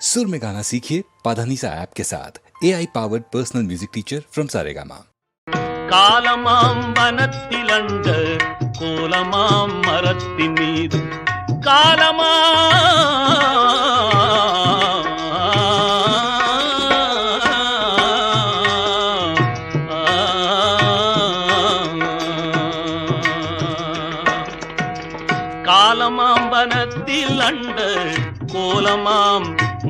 सुर में गाना सीखिए पाधानीसा ऐप के साथ A I powered personal music teacher from Saregama காலமாம் வனத்திலண்ட கோலமாம் மரத்தின் மீது காலமா காலமாம் வனத்தில் அண்ட கோலமாம்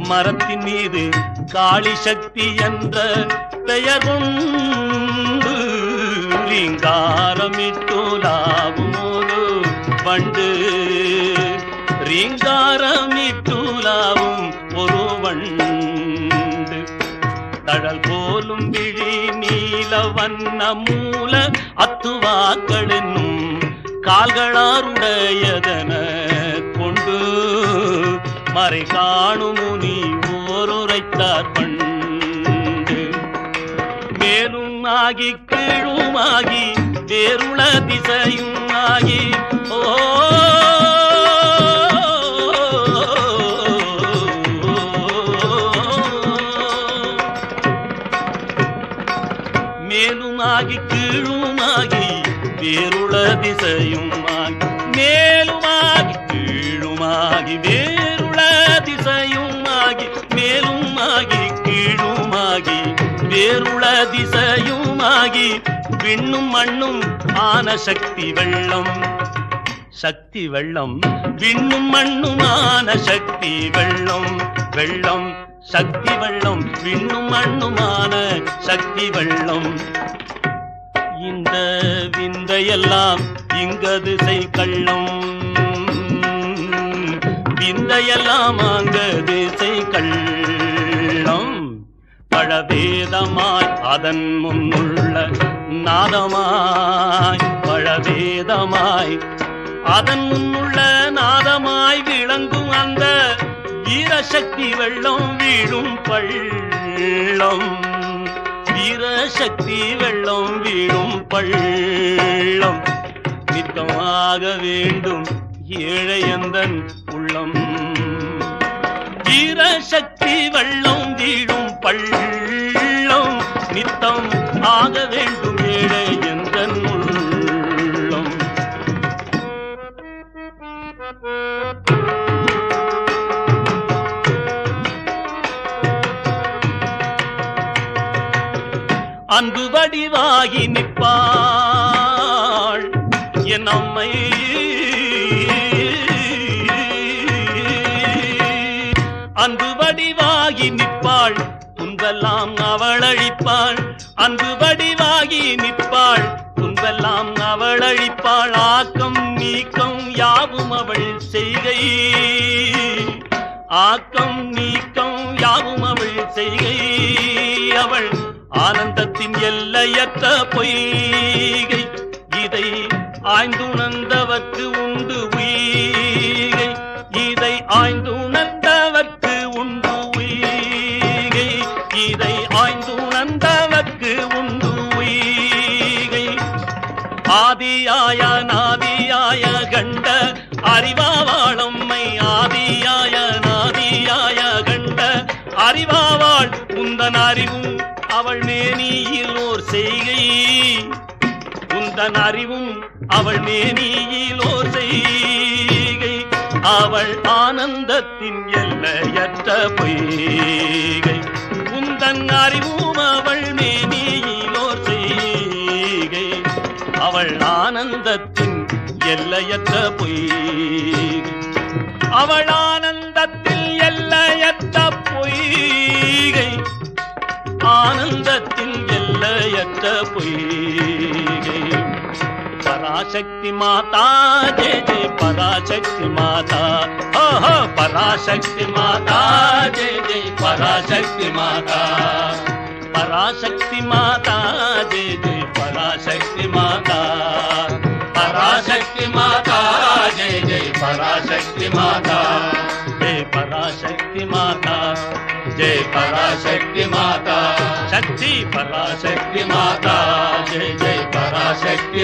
மரத்தின் மீது காளி சக்தி என்ற பெயர் கொண்டு ரீங்காரமிட்டுலாவும் வண்டு ரீங்காரமிட்டுலாவும் ஒரு வண்டு. தழல் போலும் விழி நீல வண்ண மூல அத்துவாக்கள் என்னும் கால்களாருடையதன மறை காணும் முனி ஓருரைத்தார் பண்டு. மேலும் ஆகி கீழுமாகி வேருள திசையும் ஆகி ஓ மேலுமாகி கீழுமாகி வேருள திசையும் ஆகி மேலுமாகி கீழுமாகி வேறு திசையும் ஆகி மேலுமாகி கீழுமாகி வேருள திசையுமாகி விண்ணும் மண்ணும் ஆன சக்தி வெள்ளம். சக்தி வெள்ளம் விண்ணும் மண்ணுமான சக்தி வெள்ளம். வெள்ளம் சக்தி வெள்ளம் விண்ணும் மண்ணுமான சக்தி வெள்ளம். இந்த விந்தையெல்லாம் இங்கது செய் கள்ளம். விந்தையெல்லாம் அங்கது திசை கள்ளம் பழவேதமாய் அதன் முன்னுள்ள நாதமாய் பழவேதமாய் அதன் முன்னுள்ள நாதமாய் விளங்கும் அந்த வீரசக்தி வெள்ளம் வீழும் பள்ளம். வீரசக்தி வெள்ளம் வீழும் பள்ளம். நித்தமாக வேண்டும் ஏழையந்தன் உள்ளம். வீரசக்தி வெள்ளம் வீழும் பள்ளம். நித்தம் ஆக வேண்டும் ஏழையந்தன் உள்ளம். அன்பு வடிவாகி நிற்பாள். என் அம்மை அவளழிப்பாள். அன்பு வடிவாகி நிற்பாள். துன்பெல்லாம் அவளழிப்பாள். ஆக்கம் நீக்கம் யாவும் அவள் செய்கை. ஆக்கம் நீக்கம் யாவும் அவள் செய்கை. அவள் ஆனந்தத்தின் எல்லையற்ற பொய்கை. இதை ஆய்ந்துணர்ந்தவர்க்கு உண்டு உயிர். உந்தன் அறிவும் அவள் மேனியில் ஓர் செய்கை. உந்தன் அறிவும் அவள் மேனியில் ஓர் செய்கை. அவள் ஆனந்தத்தின் எல்லையற்ற பொய்கை. உந்தன் அறிவும் அவள் மேனியில் ஓர் செய்கை. அவள் ஆனந்தத்தின் எல்லையற்ற பொய்கை. அவள் ஆனந்தத்தின் ஆனந்தத்தில் எல்லையற்ற பொய்கை பராசக்தி மாதா ஜெய ஜெய பராசக்தி மாதா ஓஹோ பராசக்தி மாதா ஜெய ஜெய பராசக்தி மாதா பராசக்தி மாதா ஜெய ஜெய பராசக்தி மாதா பராசக்தி மாதா ஜெய ஜெய பராசக்தி மாதா ஜெய பராசக்தி மாதா ஜெய பராசக்தி மாதா சக்தி பராசக்தி சக்தி மாதா ஜெய ஜெய பராசக்தி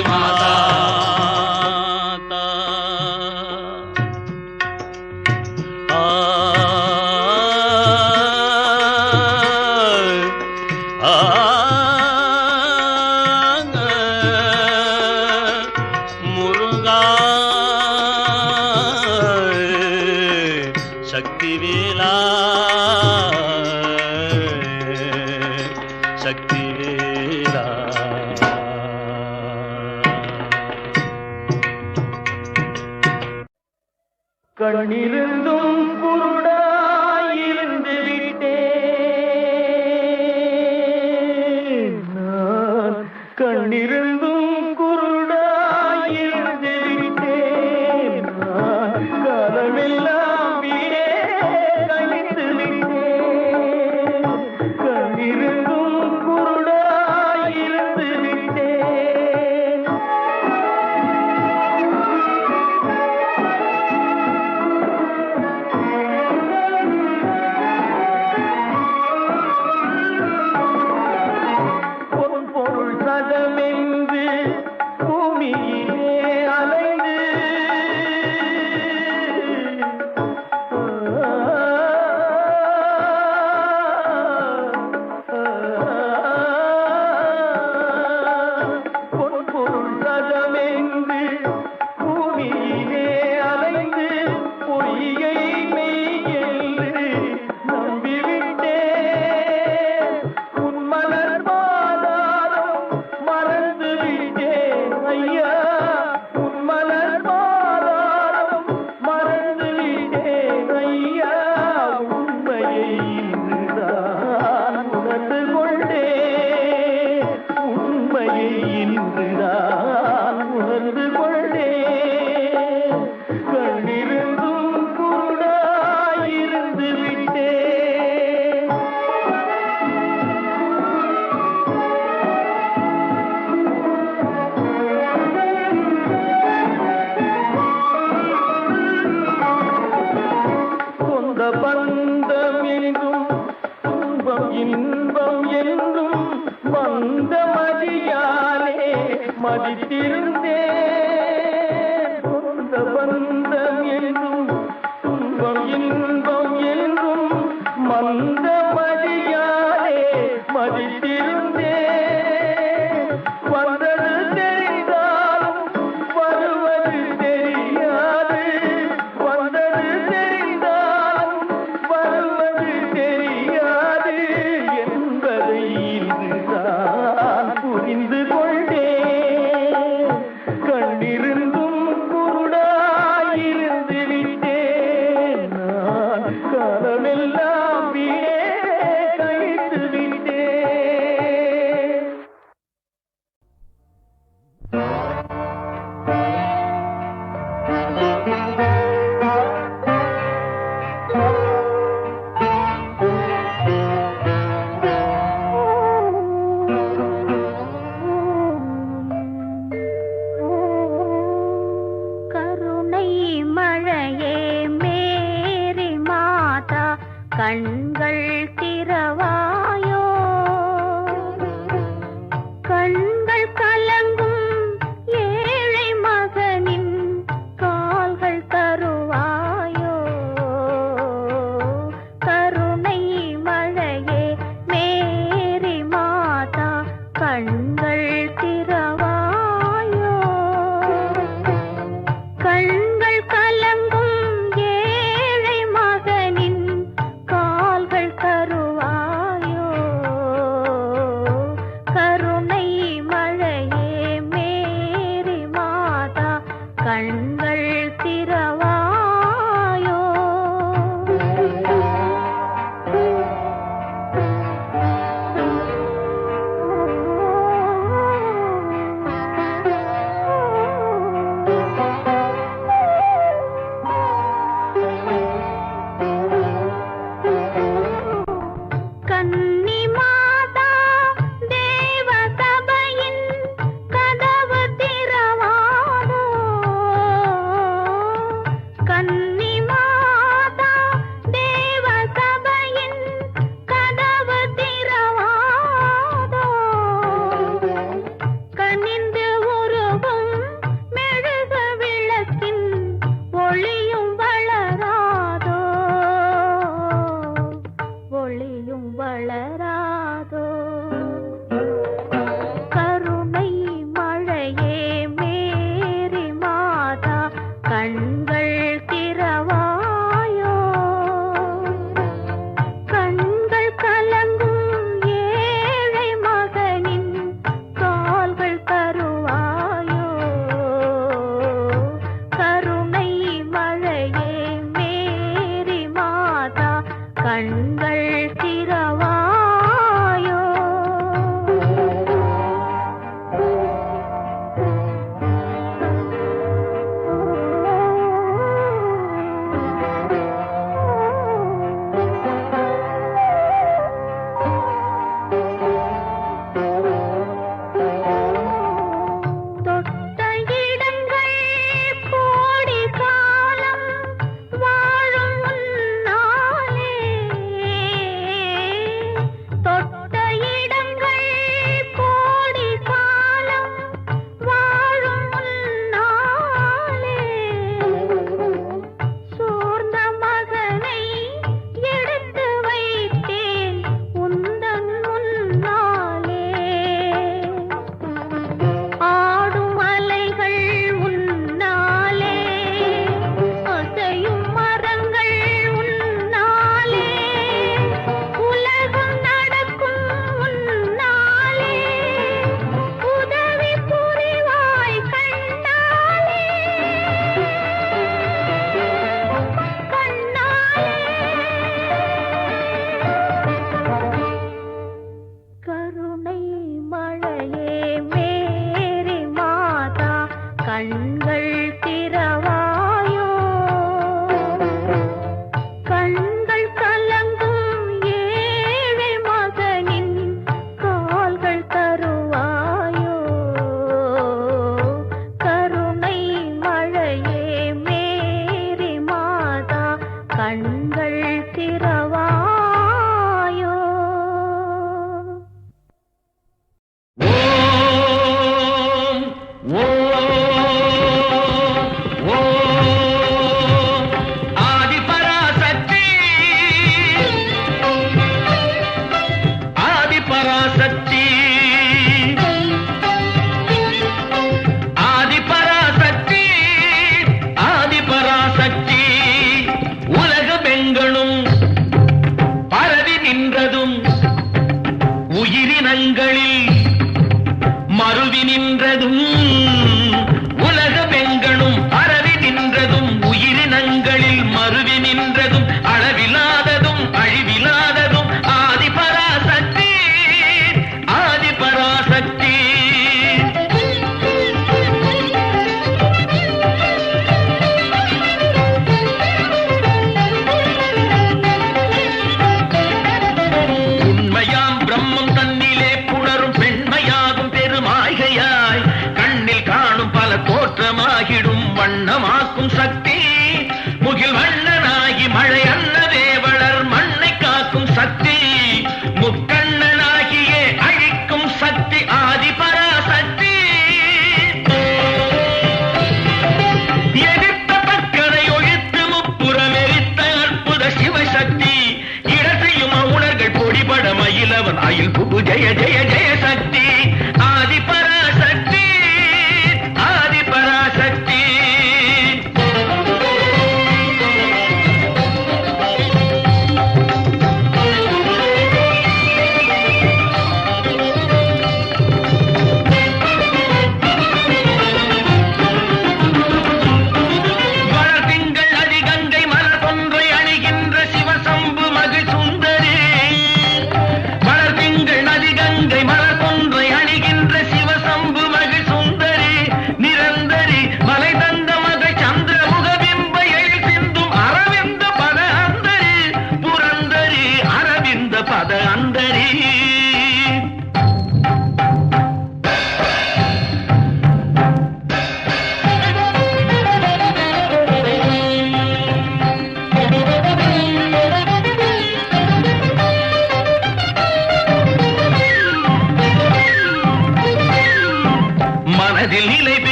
இன்றுதான் Hadi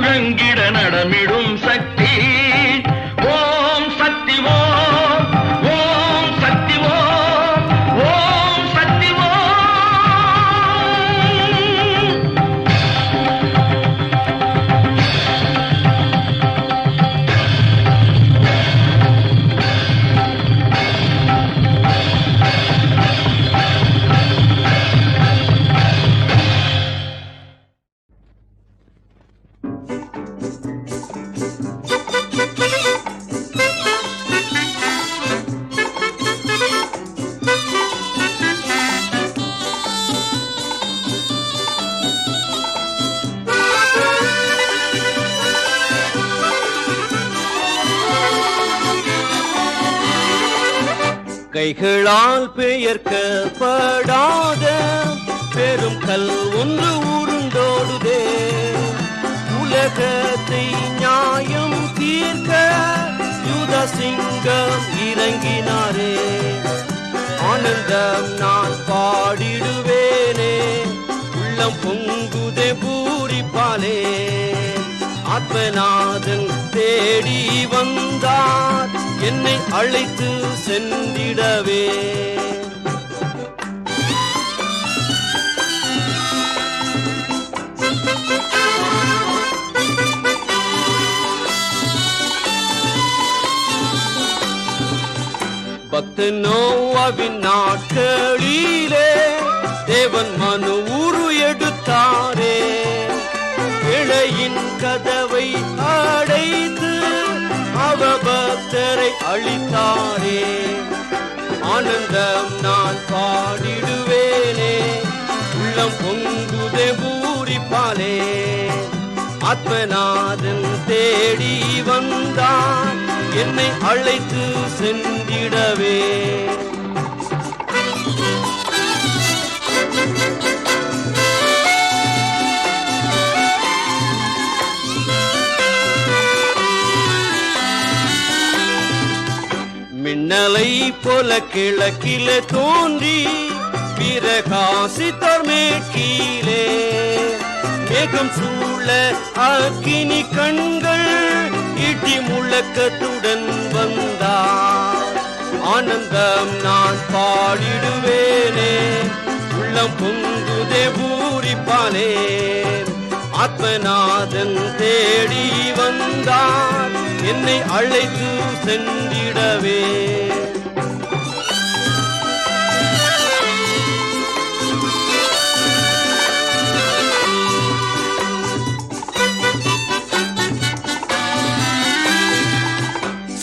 உறங்கி கைகளால் பெயர்க்கப்படாத பெரும் கல் ஒன்று உருண்டோடுதே உலகத்தை நியாயம் தீர்க்க யுத சிங்கம் இறங்கினாரே. ஆனந்தம் நான் பாடிடுவேனே உள்ளம் பொங்குதே பூரிப்பாலே ஆத்மநாதன் தேடி வந்தார் என்னை அழைத்து சென்றிடவே. பக்த நோவாவின் நாட்களிலே தேவன் மனு உரு எடுத்தாரே. இழையின் கதவை அடைத்து சிவபக்தரை அளித்தாரே ஆனந்தம் நான் பாடிடுவேனே உள்ளம் பொங்குதே பூரிப்பாலே ஆத்மநாதன் தேடி வந்தான். என்னை அழைத்து சென்றிடவே. மின்னலை போல கிழக்கில தோன்றி பிரகாசித்தார் மேற்கிலே மேகம் சூழ அக்கினி கண்கள் இடி முழக்கத்துடன் வந்தார். ஆனந்தம் நான் பாடிடுவேனே உள்ளம் பொங்குதே பூரிப்பானே. ஆத்மநாதன் தேடி வந்தார். என்னை அழைத்து சென்றிடவே.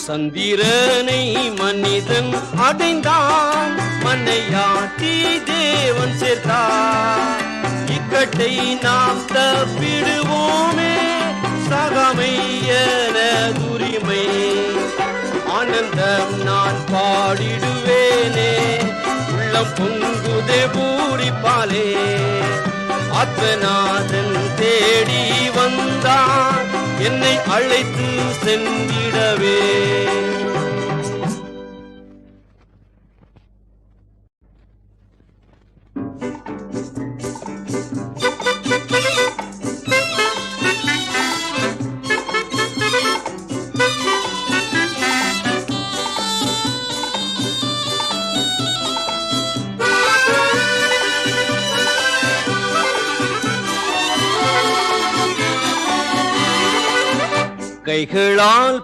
சந்திரனை மனிதன் அடைந்தான் மன்னையாட்டி தேவன் சேர்த்தான். இக்கட்டை நாம் தப்பிடுவோமே. சகமையன உரிமை ஆனந்தம் நான் பாடிடுவேனே உள்ளம் பொங்குதே பூரிப்பாலே. ஆத்மநாதன் தேடி வந்தான் என்னை அழைத்து சென்றிடவே.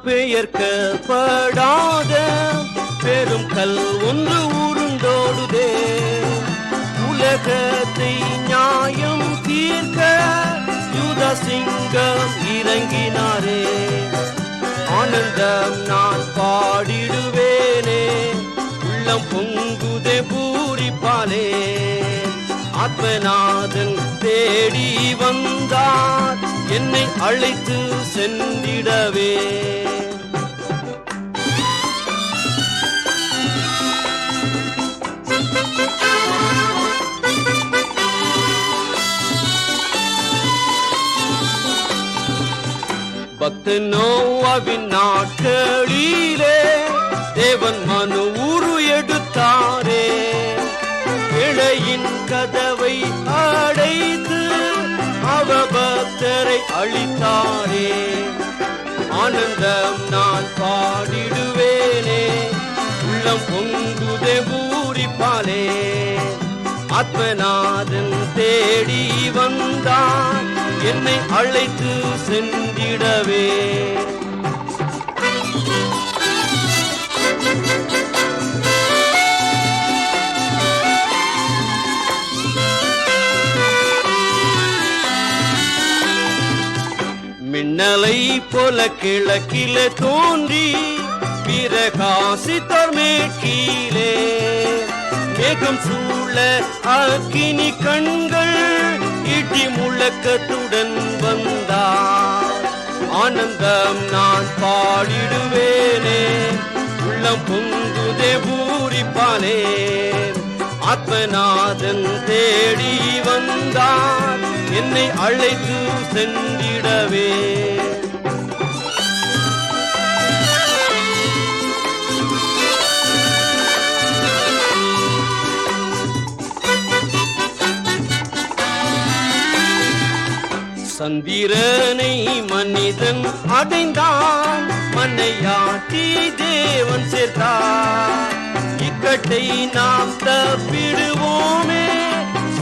பெயர்க்கப்படாத பெரும் கல் ஒன்று உருண்டோடுதே. உலகத்தை நியாயம் தீர்க்க யூதா சிங்கம் இறங்கினாரே. ஆனந்தம் நான் பாடிடுவேனே உள்ளம் பொங்குதே பூரிப்பாலே ஆத்மநாதன் தேடி வந்தார் என்னை அழைத்து சென்றிடவே. பக்த நோவாவின் நாட்களிலே தேவன் மனு உரு எடுத்தாரே. இழையின் கதவை அடைத்து அவ பக்தரை அழித்தாரே. ஆனந்தம் நான் பாடிடுவேனே. உள்ளம் பொங்குதே பூரிப்பாலே ஆத்மநாதன் தேடி வந்தான். என்னை அழைத்து சென்றிடவே. மின்னலை போல கிழக்கில தோன்றி பிரகாசித்தார் மேற்கீழே. மேகம் சூழ அக்கினி கண்கள் இடி முழக்கத்துடன் வந்தார். ஆனந்தம் நான் பாடிடுவேனே உள்ளம் பொங்குதே பூரி ஆத்மநாதன் தேடி வந்தார். என்னை அழைத்து சென்றிடவே. சந்திரனை மனிதன் அடைந்தான் மன்னையாட்டி தேவன் சேர்த்தான். இக்கட்டை நாம் தப்பிடுவோமே.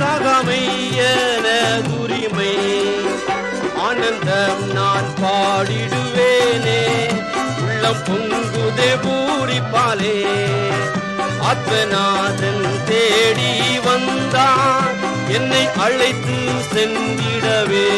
சகமையன துரிமை. ஆனந்தம் நான் பாடிடுவேனே உள்ளம் பொங்குதே பூரிப்பாலே. ஆத்மநாதன் தேடி வந்தான் என்னை அழைத்து சென்றிடவே.